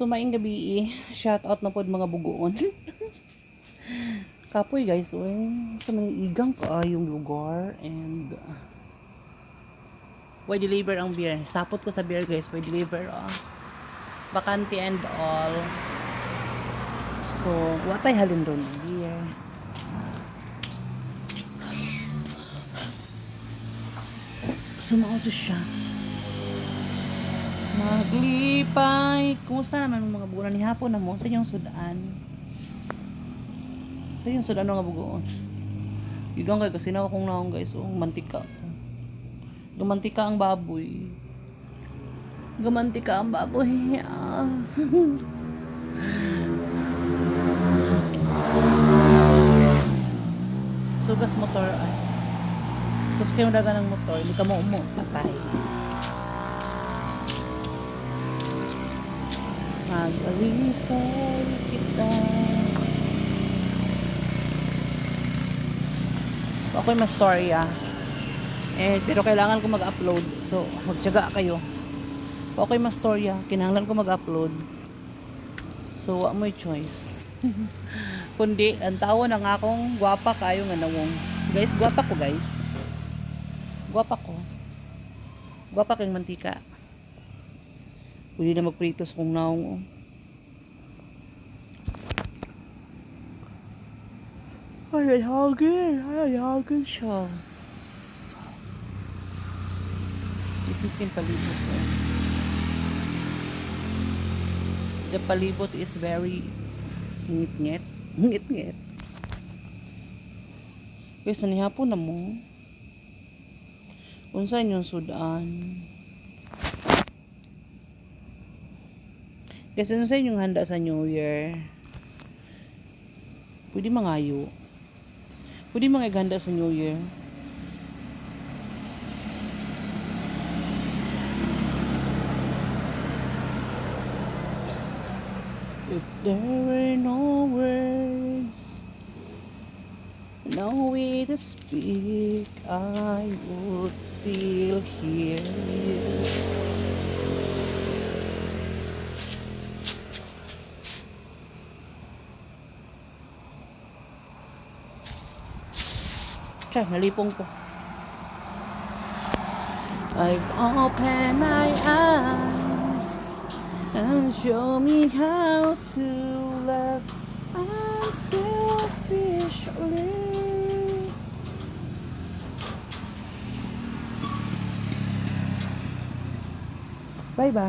So, maing gabi, shout out na po mga bugoon. Kapoy guys, uy. Sa mga igang kaayong lugar and uh, why deliver ang beer. Sapot ko sa beer guys, why deliver ah. Bakante and all. So, watay halin ron ang beer. Sumauto siya. Maglipay. Kumusta naman mga bulan ni hapon na mo sa inyong sudan? Sa inyong sudan nga bugoon. Igang kay kasi na akong naong guys, oh, mantika. Gumantika ang baboy. Gumantika ang baboy. Ah. Sugas motor ay. Tapos kayo daga ng motor, hindi ka mo umo, patay. Magalipay kita. Ako'y mas story ah. Eh, pero kailangan ko mag-upload. So, magtyaga kayo. Ako'y mas story ah. Kinahanglan ko mag-upload. So, wa mo'y choice. Kundi, ang tawa ng akong gwapa kayo nga nawong. Guys, gwapa ko guys. Gwapa ko. Gwapa kang mantika. Pwede na magpritos kung naong. oh. Ay, ay, hagin. Ay, ay, hagin siya. Ipitin palibot ko. The palibot is very ngit-ngit. Ngit-ngit. Kasi nihapon na mo. Kung saan yung sudan. Kasi kung saan yung handa sa New Year. Pwede mangayo. Pwede mga ganda sa New Year. If there were no words, no way to speak, I would still hear you. Tiyan, bông bông I've opened my eyes and show me how to love unselfishly. Bye bye.